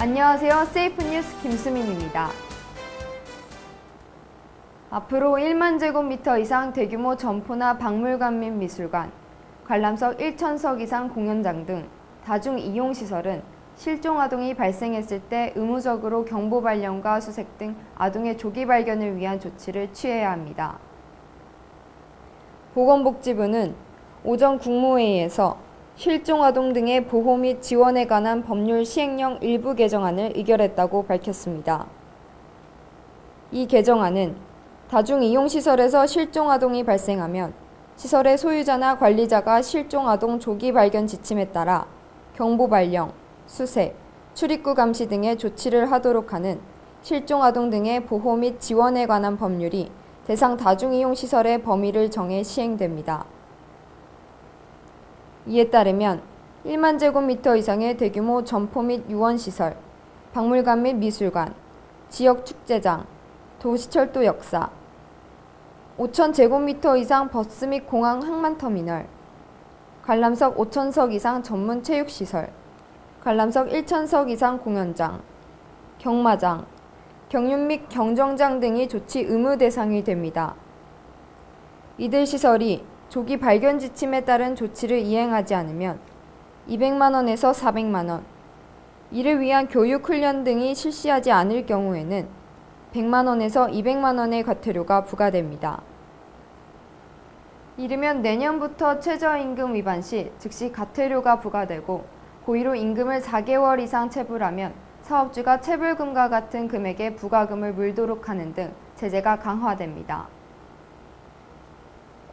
안녕하세요. 세이프 뉴스 김수민입니다. 앞으로 1만 제곱미터 이상 대규모 점포나 박물관 및 미술관, 관람석 1천석 이상 공연장 등 다중 이용 시설은 실종 아동이 발생했을 때 의무적으로 경보 발령과 수색 등 아동의 조기 발견을 위한 조치를 취해야 합니다. 보건복지부는 오전 국무회의에서 실종 아동 등의 보호 및 지원에 관한 법률 시행령 일부 개정안을 의결했다고 밝혔습니다. 이 개정안은 다중 이용 시설에서 실종 아동이 발생하면 시설의 소유자나 관리자가 실종 아동 조기 발견 지침에 따라 경보 발령, 수색, 출입구 감시 등의 조치를 하도록 하는 실종 아동 등의 보호 및 지원에 관한 법률이 대상 다중 이용 시설의 범위를 정해 시행됩니다. 이에 따르면 1만 제곱미터 이상의 대규모 점포 및 유원시설, 박물관 및 미술관, 지역 축제장, 도시철도 역사, 5천 제곱미터 이상 버스 및 공항 항만터미널, 관람석 5천석 이상 전문 체육시설, 관람석 1천석 이상 공연장, 경마장, 경륜 및 경정장 등이 조치 의무 대상이 됩니다. 이들 시설이 조기 발견 지침에 따른 조치를 이행하지 않으면 200만 원에서 400만 원, 이를 위한 교육 훈련 등이 실시하지 않을 경우에는 100만 원에서 200만 원의 과태료가 부과됩니다. 이르면 내년부터 최저임금 위반 시 즉시 과태료가 부과되고 고의로 임금을 4개월 이상 체불하면 사업주가 체불금과 같은 금액의 부과금을 물도록 하는 등 제재가 강화됩니다.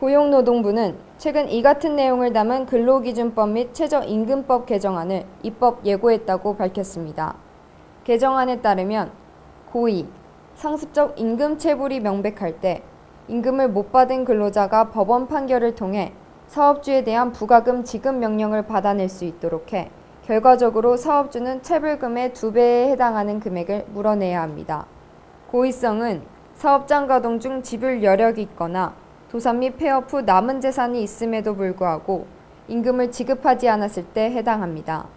고용노동부는 최근 이 같은 내용을 담은 근로기준법 및 최저임금법 개정안을 입법 예고했다고 밝혔습니다. 개정안에 따르면 고의, 상습적 임금 체불이 명백할 때 임금을 못 받은 근로자가 법원 판결을 통해 사업주에 대한 부가금 지급 명령을 받아낼 수 있도록 해 결과적으로 사업주는 체불금의 두 배에 해당하는 금액을 물어내야 합니다. 고의성은 사업장 가동 중 지불 여력이 있거나 도산 및 폐업 후 남은 재산이 있음에도 불구하고 임금을 지급하지 않았을 때 해당합니다.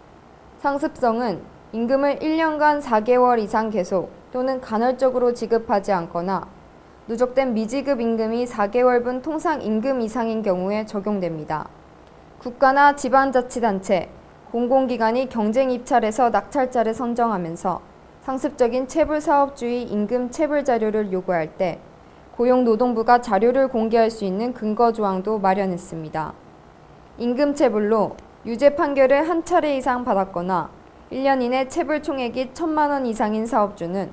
상습성은 임금을 1년간 4개월 이상 계속 또는 간헐적으로 지급하지 않거나 누적된 미지급 임금이 4개월분 통상 임금 이상인 경우에 적용됩니다. 국가나 지방자치단체, 공공기관이 경쟁 입찰에서 낙찰자를 선정하면서 상습적인 체불 사업주의 임금 체불 자료를 요구할 때 고용노동부가 자료를 공개할 수 있는 근거 조항도 마련했습니다. 임금 체불로 유죄 판결을 한 차례 이상 받았거나 1년 이내 체불 총액이 1천만 원 이상인 사업주는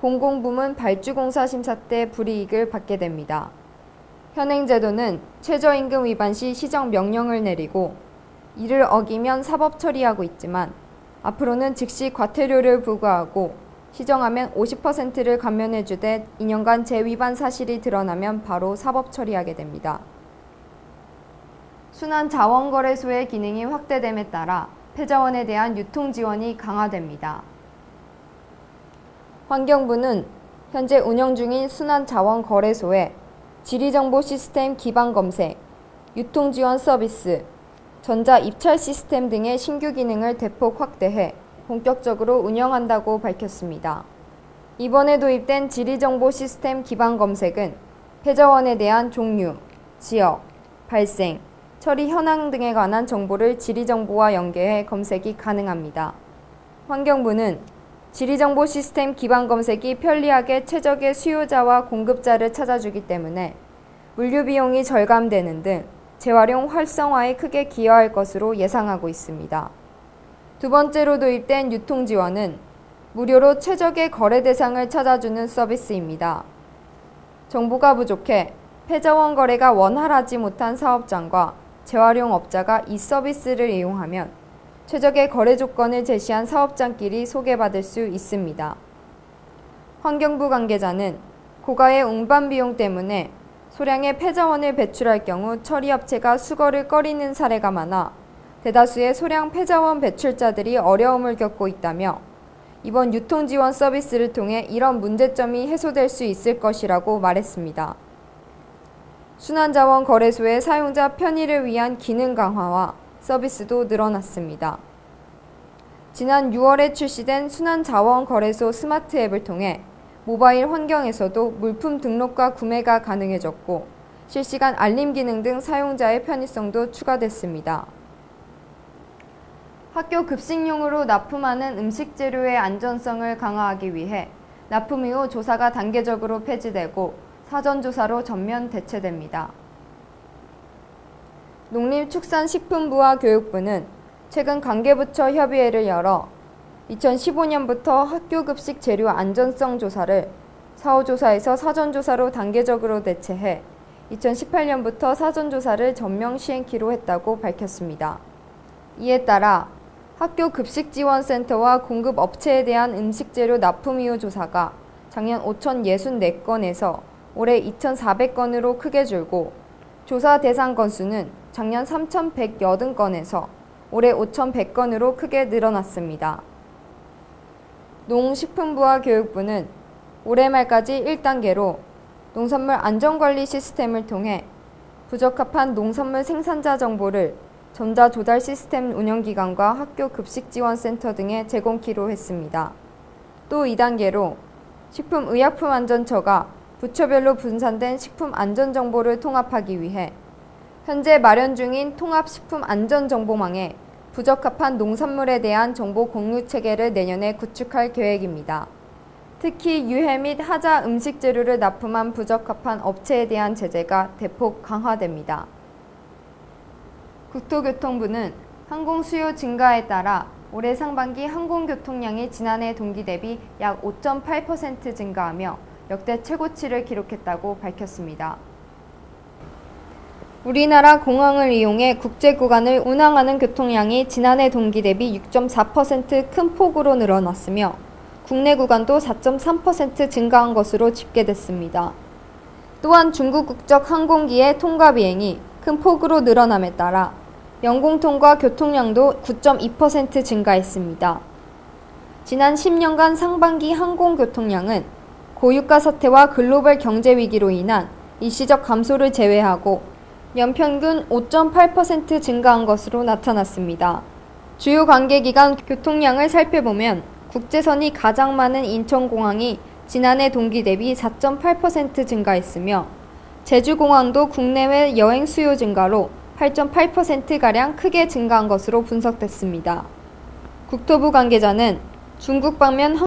공공부문 발주공사 심사 때 불이익을 받게 됩니다. 현행 제도는 최저임금 위반 시 시정 명령을 내리고 이를 어기면 사법 처리하고 있지만 앞으로는 즉시 과태료를 부과하고 시정하면 50%를 감면해 주되 2년간 재위반 사실이 드러나면 바로 사법 처리하게 됩니다. 순환 자원거래소의 기능이 확대됨에 따라 폐자원에 대한 유통 지원이 강화됩니다. 환경부는 현재 운영 중인 순환 자원 거래소에 지리정보 시스템 기반 검색, 유통 지원 서비스, 전자 입찰 시스템 등의 신규 기능을 대폭 확대해 본격적으로 운영한다고 밝혔습니다. 이번에 도입된 지리정보 시스템 기반 검색은 폐자원에 대한 종류, 지역, 발생, 처리 현황 등에 관한 정보를 지리정보와 연계해 검색이 가능합니다. 환경부는 지리정보 시스템 기반 검색이 편리하게 최적의 수요자와 공급자를 찾아주기 때문에 물류 비용이 절감되는 등 재활용 활성화에 크게 기여할 것으로 예상하고 있습니다. 두 번째로 도입된 유통 지원은 무료로 최적의 거래 대상을 찾아주는 서비스입니다. 정보가 부족해 폐자원 거래가 원활하지 못한 사업장과 재활용 업자가 이 서비스를 이용하면 최적의 거래 조건을 제시한 사업장끼리 소개받을 수 있습니다. 환경부 관계자는 고가의 운반 비용 때문에 소량의 폐자원을 배출할 경우 처리업체가 수거를 꺼리는 사례가 많아 대다수의 소량 폐자원 배출자들이 어려움을 겪고 있다며 이번 유통지원 서비스를 통해 이런 문제점이 해소될 수 있을 것이라고 말했습니다. 순환자원 거래소의 사용자 편의를 위한 기능 강화와 서비스도 늘어났습니다. 지난 6월에 출시된 순환자원 거래소 스마트 앱을 통해 모바일 환경에서도 물품 등록과 구매가 가능해졌고 실시간 알림 기능 등 사용자의 편의성도 추가됐습니다. 학교 급식용으로 납품하는 음식 재료의 안전성을 강화하기 위해 납품 이후 조사가 단계적으로 폐지되고 사전조사로 전면 대체됩니다. 농림축산식품부와 교육부는 최근 관계부처 협의회를 열어 2015년부터 학교 급식 재료 안전성 조사를 사후조사에서 사전조사로 단계적으로 대체해 2018년부터 사전조사를 전면 시행키로 했다고 밝혔습니다. 이에 따라 학교 급식지원센터와 공급업체에 대한 음식재료 납품 이후 조사가 작년 5,064건에서 올해 2,400건으로 크게 줄고 조사 대상 건수는 작년 3,180건에서 올해 5,100건으로 크게 늘어났습니다. 농식품부와 교육부는 올해 말까지 1단계로 농산물 안전관리 시스템을 통해 부적합한 농산물 생산자 정보를 전자조달 시스템 운영기관과 학교 급식지원센터 등에 제공키로 했습니다. 또 2단계로 식품의약품안전처가 부처별로 분산된 식품 안전 정보를 통합하기 위해 현재 마련 중인 통합식품안전정보망에 부적합한 농산물에 대한 정보 공유 체계를 내년에 구축할 계획입니다. 특히 유해 및 하자 음식 재료를 납품한 부적합한 업체에 대한 제재가 대폭 강화됩니다. 국토교통부는 항공 수요 증가에 따라 올해 상반기 항공교통량이 지난해 동기 대비 약 5.8% 증가하며 역대 최고치를 기록했다고 밝혔습니다. 우리나라 공항을 이용해 국제 구간을 운항하는 교통량이 지난해 동기 대비 6.4%큰 폭으로 늘어났으며 국내 구간도 4.3% 증가한 것으로 집계됐습니다. 또한 중국 국적 항공기의 통과 비행이 큰 폭으로 늘어남에 따라 영공통과 교통량도 9.2% 증가했습니다. 지난 10년간 상반기 항공교통량은 고유가 사태와 글로벌 경제 위기로 인한 일시적 감소를 제외하고 연평균 5.8% 증가한 것으로 나타났습니다. 주요 관계기관 교통량을 살펴보면 국제선이 가장 많은 인천공항이 지난해 동기 대비 4.8% 증가했으며 제주공항도 국내외 여행 수요 증가로 8.8%가량 크게 증가한 것으로 분석됐습니다. 국토부 관계자는 중국 방면